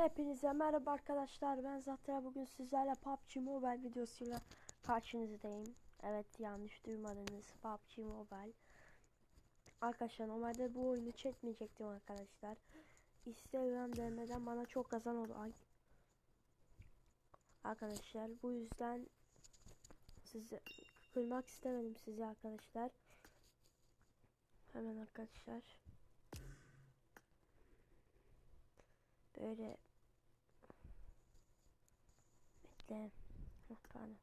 Hepinize merhaba arkadaşlar. Ben Zatra. Bugün sizlerle PUBG Mobile videosuyla karşınızdayım. Evet yanlış duymadınız. PUBG Mobile. Arkadaşlar normalde bu oyunu çekmeyecektim arkadaşlar. Instagram DM'den bana çok kazan oldu. Ay. Arkadaşlar bu yüzden sizi kırmak istemedim sizi arkadaşlar. Hemen arkadaşlar. Böyle bekle Hah, pardon.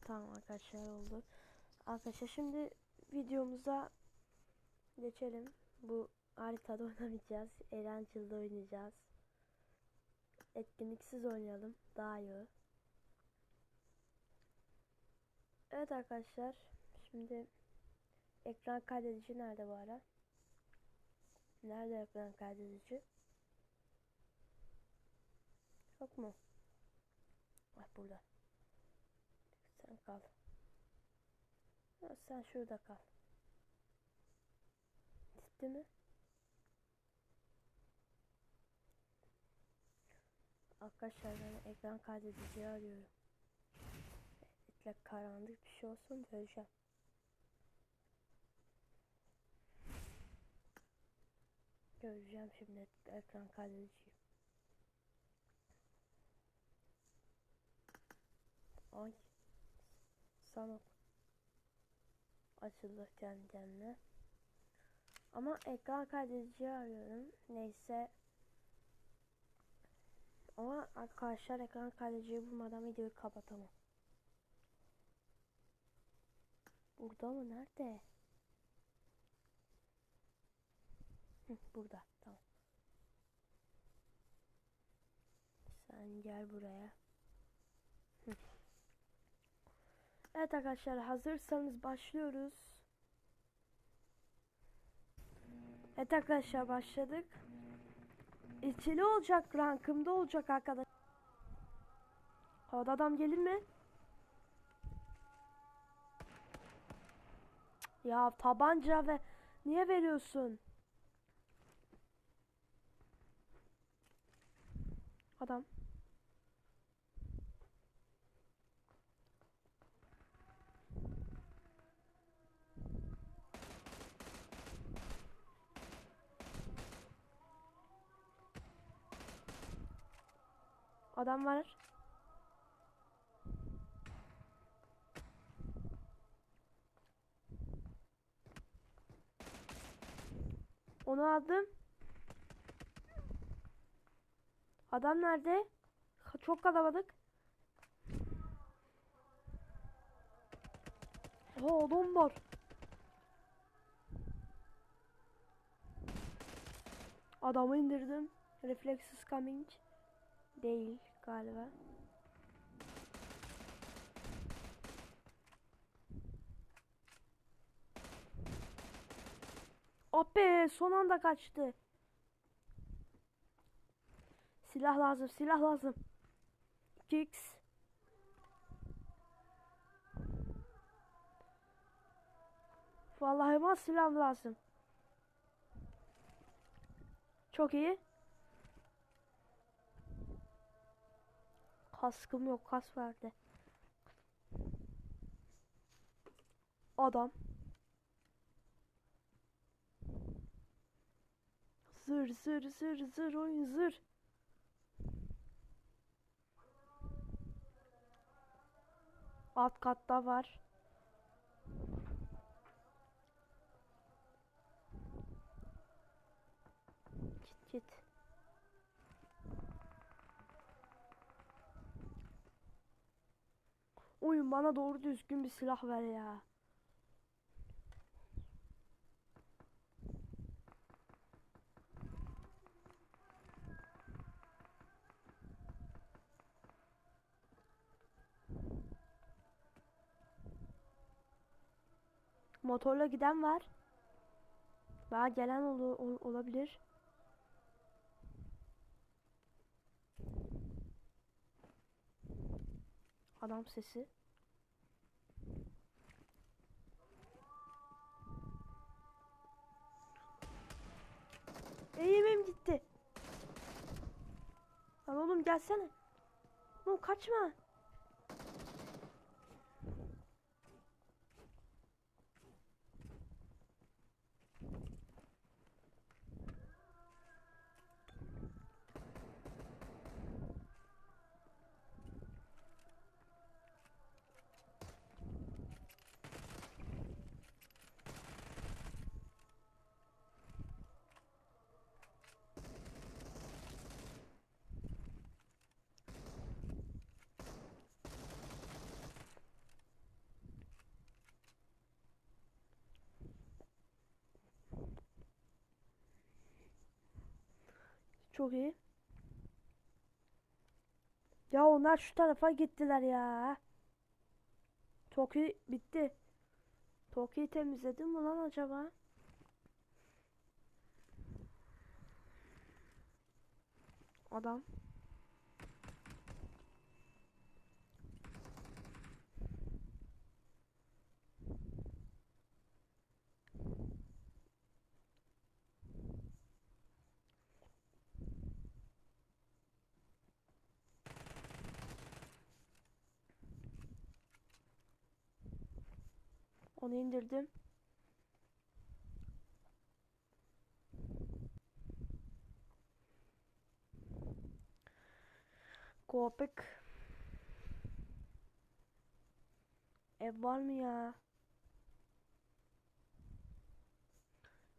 Tamam arkadaşlar oldu. Arkadaşlar şimdi videomuza geçelim. Bu haritada oynamayacağız. Eğlenceli oynayacağız. Etkinliksiz oynayalım. Daha iyi evet arkadaşlar şimdi Ekran kaydedici nerede bu ara? Nerede ekran kaydedici? Yok mu? Bak burada. Sen kal. Ya sen şurada kal. Gitti mi? Arkadaşlar ben ekran kaydediciyi arıyorum. Etle karanlık bir şey olsun göreceğim. Göreceğim şimdi ekran kaydediciyi. Ay. Sanok. Açıldı kendi kendine. Ama ekran kaydediciyi arıyorum. Neyse. Ama arkadaşlar ekran kaydediciyi bulmadan videoyu kapatamam. Burada mı? Nerede? Hı, burada. Tamam. Sen gel buraya. Hı. Evet arkadaşlar hazırsanız başlıyoruz. Evet arkadaşlar başladık. İçili olacak rankımda olacak arkadaş. Havada adam gelir mi? Ya tabanca ve niye veriyorsun? Adam. Adam var. Onu aldım. Adam nerede? Çok kalabalık. Ha adam var. Adamı indirdim. Reflexes coming. Değil galiba. Abi son anda kaçtı. Silah lazım, silah lazım. 2x. Vallahi bana silah lazım. Çok iyi. Kaskım yok, kas verdi. Adam. Zır zır zır zır oyun zır. Alt katta var. Git git. Oyun bana doğru düzgün bir silah ver ya. Motorla giden var. Daha gelen ol ol olabilir. Adam sesi. Eğimim gitti. Lan oğlum gelsene. Oğlum kaçma. Çok iyi. Ya onlar şu tarafa gittiler ya. Çok iyi bitti. Çok iyi temizledim mi lan acaba? Adam. Onu indirdim. Köpek. Ev var mı ya?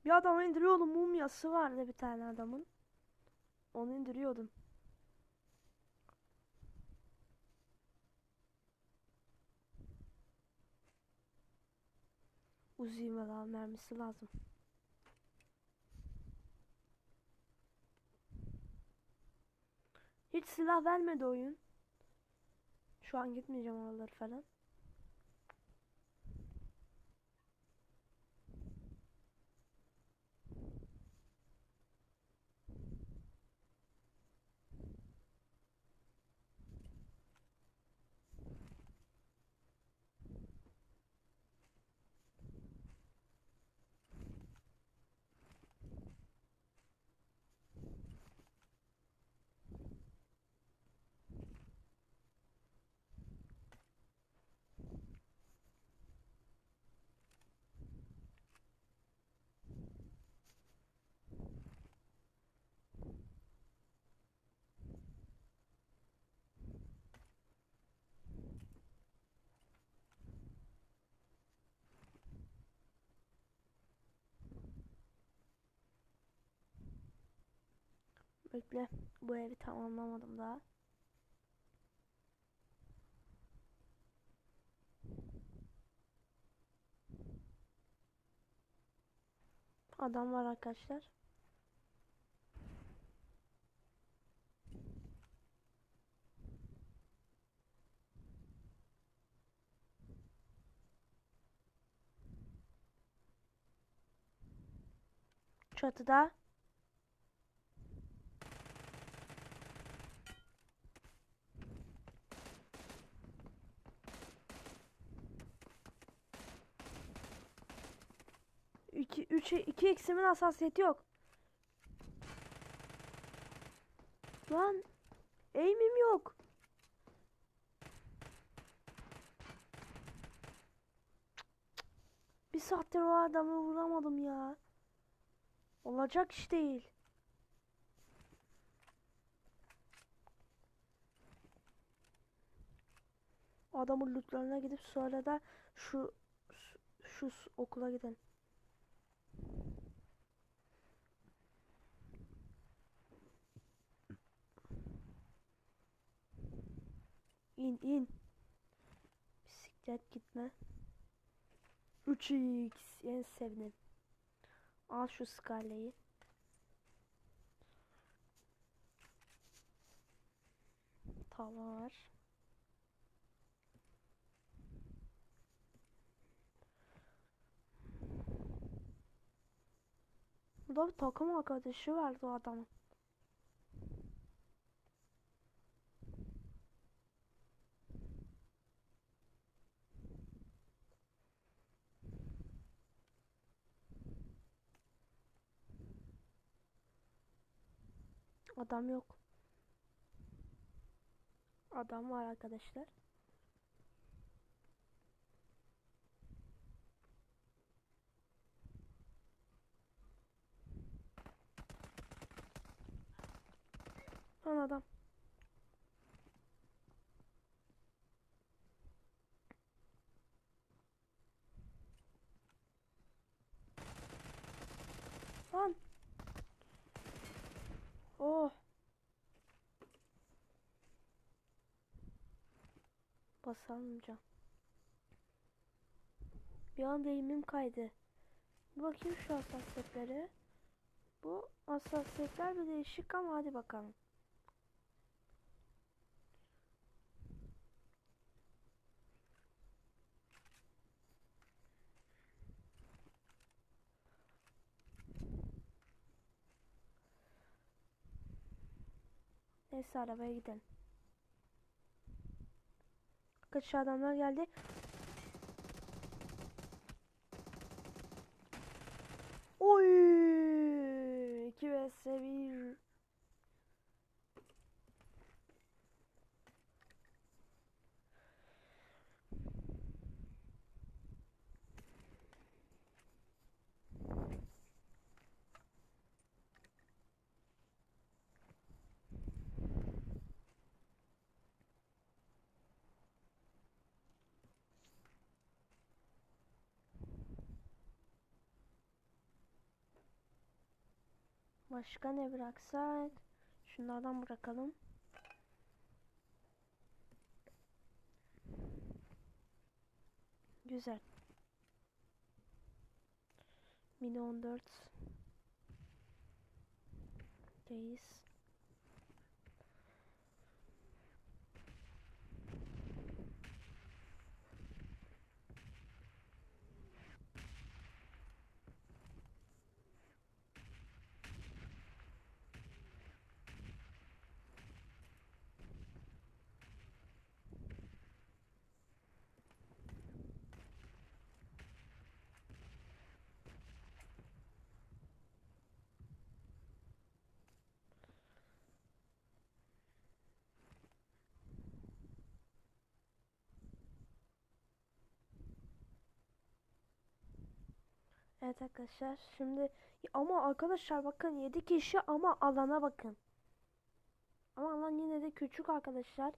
Bir adam indiriyordum mumyası vardı bir tane adamın. Onu indiriyordum. Uzi ve lan mermisi lazım. Hiç silah vermedi oyun. Şu an gitmeyeceğim oraları falan. Bekle. Bu evi tamamlamadım daha. Adam var arkadaşlar. Çatıda. Eksimin hassasiyeti yok. Lan eğimim yok. Bir saattir o adamı vuramadım ya. Olacak iş değil. Adamın lootlarına gidip sonra da şu şu okula gidin. İn in. Bisiklet gitme. 3x en sevdim. Al şu skaleyi. Tava var. Burada bir takım arkadaşı vardı o adamın. Adam yok. Adam var arkadaşlar. Lan adam. Lan. Oh. Basamayacağım. Bir anda eğimim kaydı. Bir bakayım şu hassasiyetlere. Bu hassasiyetler bir değişik ama hadi bakalım. Neyse arabaya gidelim. Kaç adamlar geldi. Oy! 2 vs 1. Başka ne bıraksak? Şunlardan bırakalım. Güzel. Mini 14. Reis. Evet arkadaşlar şimdi ama arkadaşlar bakın 7 kişi ama alana bakın. Ama alan yine de küçük arkadaşlar.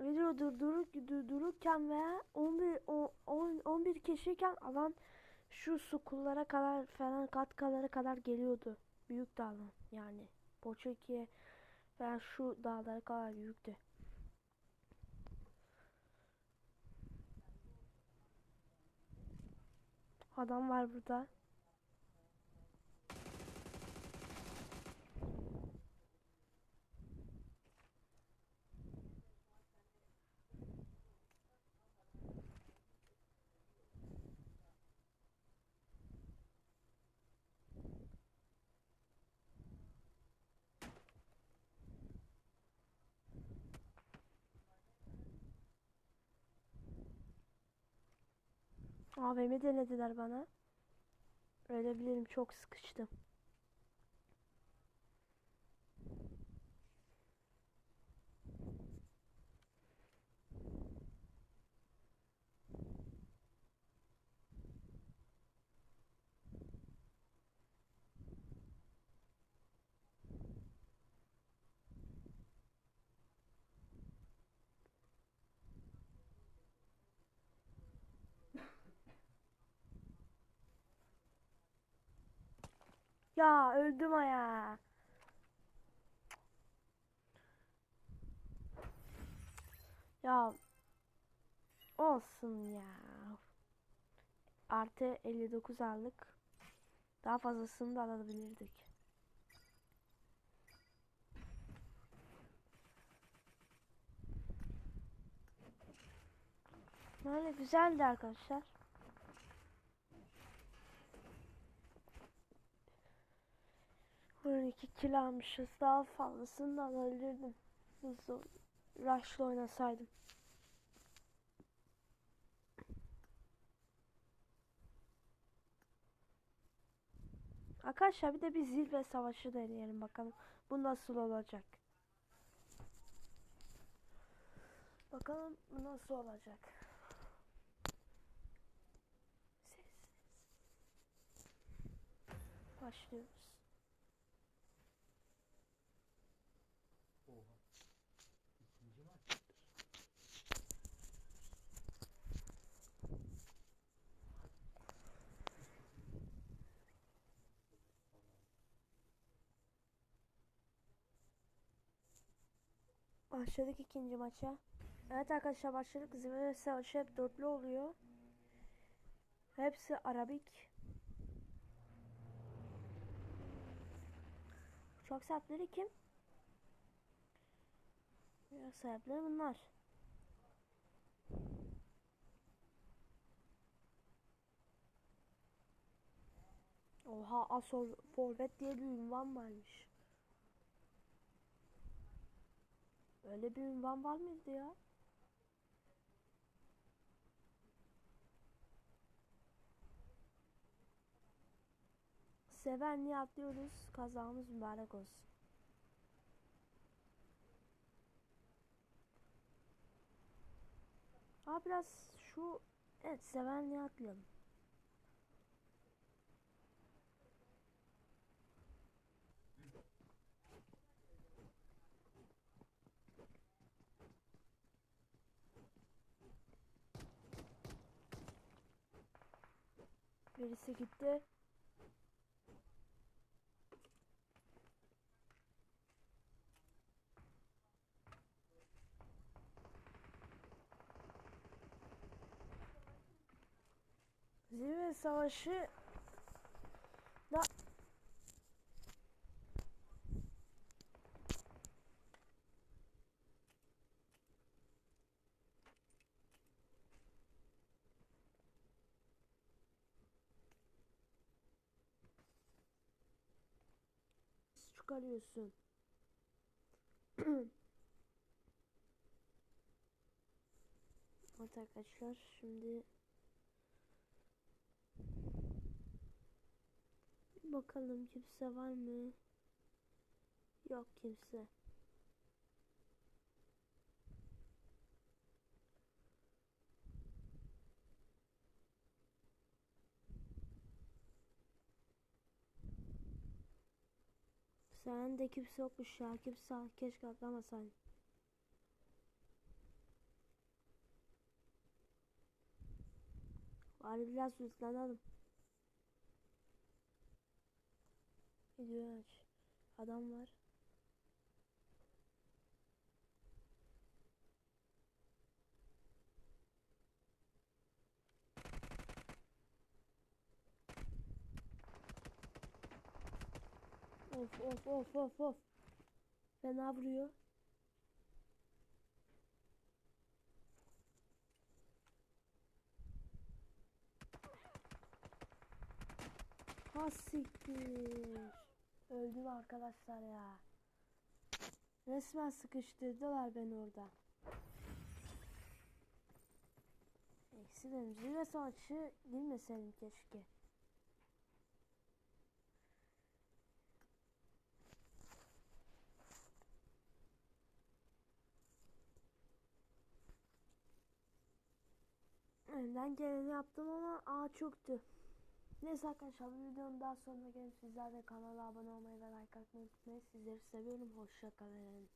Video durdurup durdururken veya 11 o- on- 11 kişiyken alan şu sukullara kadar falan katkalara kadar geliyordu. Büyük dağlan yani. Poçeki'ye veya şu dağlara kadar büyüktü. Adam var burada. AVM denediler bana. Ölebilirim çok sıkıştım. Ya öldüm aya. Ya olsun ya. Artı 59 aldık. Daha fazlasını da alabilirdik. Böyle güzeldi arkadaşlar. Böyle iki kilo almışız. Daha fazlasını da alabilirdim. Hızlı rush'la oynasaydım. Arkadaşlar bir de bir zirve savaşı deneyelim bakalım. Bu nasıl olacak? Bakalım bu nasıl olacak? Sessiz. Başlıyoruz. Oha. İkinci maç. Başladık ikinci maça. Evet arkadaşlar başladık. Zirve savaşı hep dörtlü oluyor. Hepsi Arabik. Uçak sahipleri kim? Uçak sahipleri bunlar. Oha Asol Forvet diye bir ünvan varmış. Öyle bir ünvan var mıydı ya? Sevenliği atlıyoruz. Kazamız mübarek olsun. Aa biraz şu evet Sevenliği atlayalım. Birisi gitti. Zirve savaşı da çıkarıyorsun. Evet arkadaşlar şimdi bir bakalım kimse var mı? Yok kimse. Sen de kimse yokmuş ya. Kimse keşke atlamasaydın. Bari biraz hızlanalım. Video aç. Adam var. Of of of of of. Fena vuruyor. Ha siktir. Öldüm arkadaşlar ya. Resmen sıkıştırdılar beni orada. Eksi dedim. Zirve savaşı girmeseydim keşke. Elimden geleni yaptım ama ağaç yoktu. Neyse arkadaşlar bu videonun daha sonuna gelin. Sizler de kanala abone olmayı ve like atmayı unutmayın. Sizleri seviyorum. Hoşçakalın.